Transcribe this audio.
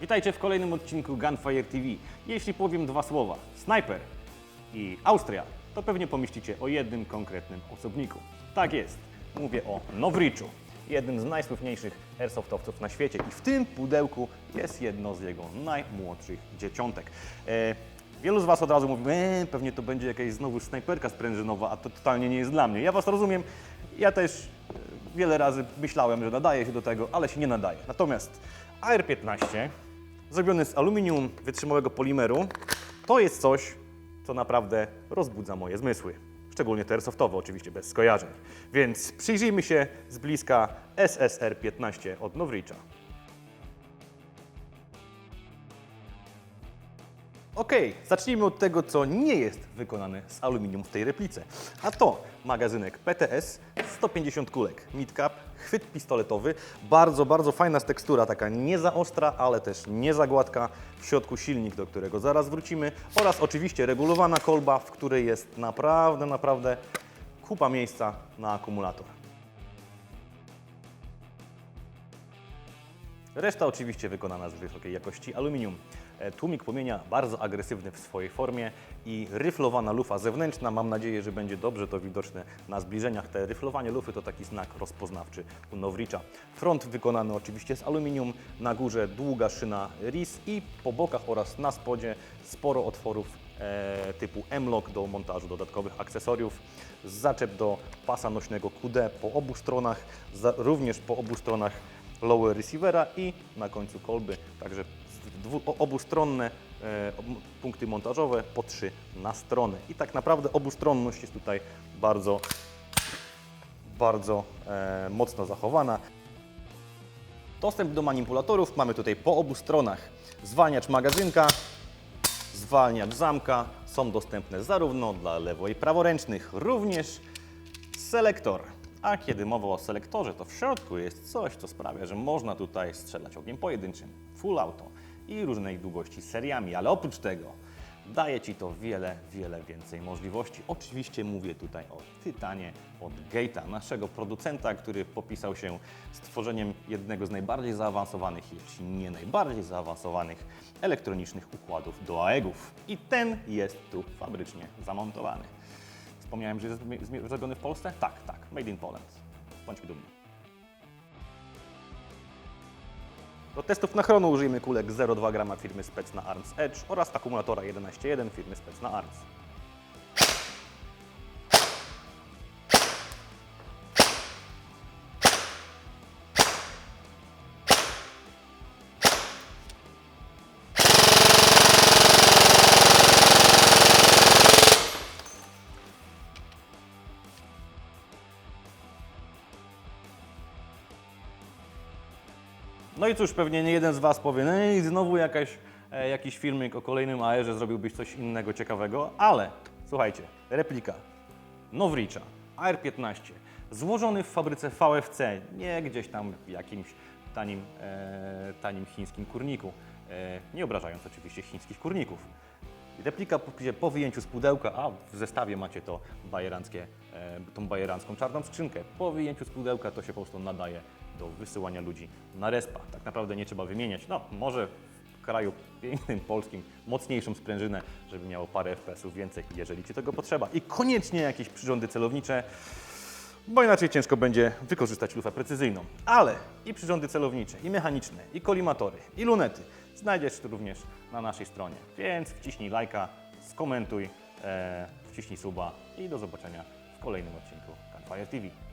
Witajcie w kolejnym odcinku Gunfire TV. Jeśli powiem dwa słowa, snajper i Austria, to pewnie pomyślicie o jednym konkretnym osobniku. Tak jest, mówię o Nowriczu, jednym z najsłynniejszych airsoftowców na świecie i w tym pudełku jest jedno z jego najmłodszych dzieciątek. E, Wielu z Was od razu mówi, e, pewnie to będzie jakaś znowu snajperka sprężynowa, a to totalnie nie jest dla mnie. Ja Was rozumiem, ja też e, wiele razy myślałem, że nadaje się do tego, ale się nie nadaje. Natomiast AR-15, zrobiony z aluminium wytrzymałego polimeru, to jest coś, co naprawdę rozbudza moje zmysły. Szczególnie te airsoftowe, oczywiście bez skojarzeń. Więc przyjrzyjmy się z bliska SSR-15 od Nowricza. Okej, zacznijmy od tego, co nie jest wykonane z aluminium w tej replice. A to magazynek PTS, 150 kulek, midcap, chwyt pistoletowy, bardzo, bardzo fajna tekstura, taka nie za ostra, ale też nie za gładka. W środku silnik, do którego zaraz wrócimy oraz oczywiście regulowana kolba, w której jest naprawdę, naprawdę kupa miejsca na akumulator. Reszta oczywiście wykonana z wysokiej jakości aluminium. E, Tłumik płomienia bardzo agresywny w swojej formie i ryflowana lufa zewnętrzna. Mam nadzieję, że będzie dobrze to widoczne na zbliżeniach. Te ryflowanie lufy to taki znak rozpoznawczy u Nowricza. Front wykonany oczywiście z aluminium, na górze długa szyna RIS i po bokach oraz na spodzie sporo otworów e, typu M-Lock do montażu dodatkowych akcesoriów, zaczep do pasa nośnego QD po obu stronach, również po obu stronach lower receivera i na końcu kolby, także dwu, obustronne e, punkty montażowe po trzy na stronę. I tak naprawdę obustronność jest tutaj bardzo, bardzo e, mocno zachowana. Dostęp do manipulatorów mamy tutaj po obu stronach. Zwalniacz magazynka, zwalniacz zamka są dostępne zarówno dla lewo i praworęcznych, również selektor. A kiedy mowa o selektorze, to w środku jest coś, co sprawia, że można tutaj strzelać ogniem pojedynczym, full auto i różnej długości seriami, ale oprócz tego daje Ci to wiele, wiele więcej możliwości. Oczywiście mówię tutaj o Tytanie od Gate'a, naszego producenta, który popisał się z tworzeniem jednego z najbardziej zaawansowanych, jeśli nie najbardziej zaawansowanych elektronicznych układów do AEG-ów. I ten jest tu fabrycznie zamontowany. Wspomniałem, że jest zrobiony w Polsce? Tak, tak, made in Poland. Bądźmy dumni. Do testów na chronu użyjemy kulek 0,2 g firmy Specna Arms Edge oraz akumulatora 11.1 firmy Specna Arms. No i cóż, pewnie nie jeden z Was powie, no i znowu jakaś, e, jakiś filmik o kolejnym AR-ze zrobiłbyś coś innego ciekawego, ale słuchajcie, replika Nowricza AR-15, złożony w fabryce VFC, nie gdzieś tam w jakimś tanim, e, tanim chińskim kurniku, e, nie obrażając oczywiście chińskich kurników. Replika po, po wyjęciu z pudełka, a w zestawie macie to bajeranckie, e, tą bajerancką czarną skrzynkę. Po wyjęciu z pudełka to się po prostu nadaje do wysyłania ludzi na respa. Tak naprawdę nie trzeba wymieniać. No, może w kraju pięknym, polskim, mocniejszą sprężynę, żeby miało parę FPS-ów więcej, jeżeli Ci tego potrzeba. I koniecznie jakieś przyrządy celownicze, bo inaczej ciężko będzie wykorzystać lufę precyzyjną. Ale i przyrządy celownicze, i mechaniczne, i kolimatory, i lunety znajdziesz tu również na naszej stronie. Więc wciśnij lajka, skomentuj, e, wciśnij suba i do zobaczenia w kolejnym odcinku Gunfire TV.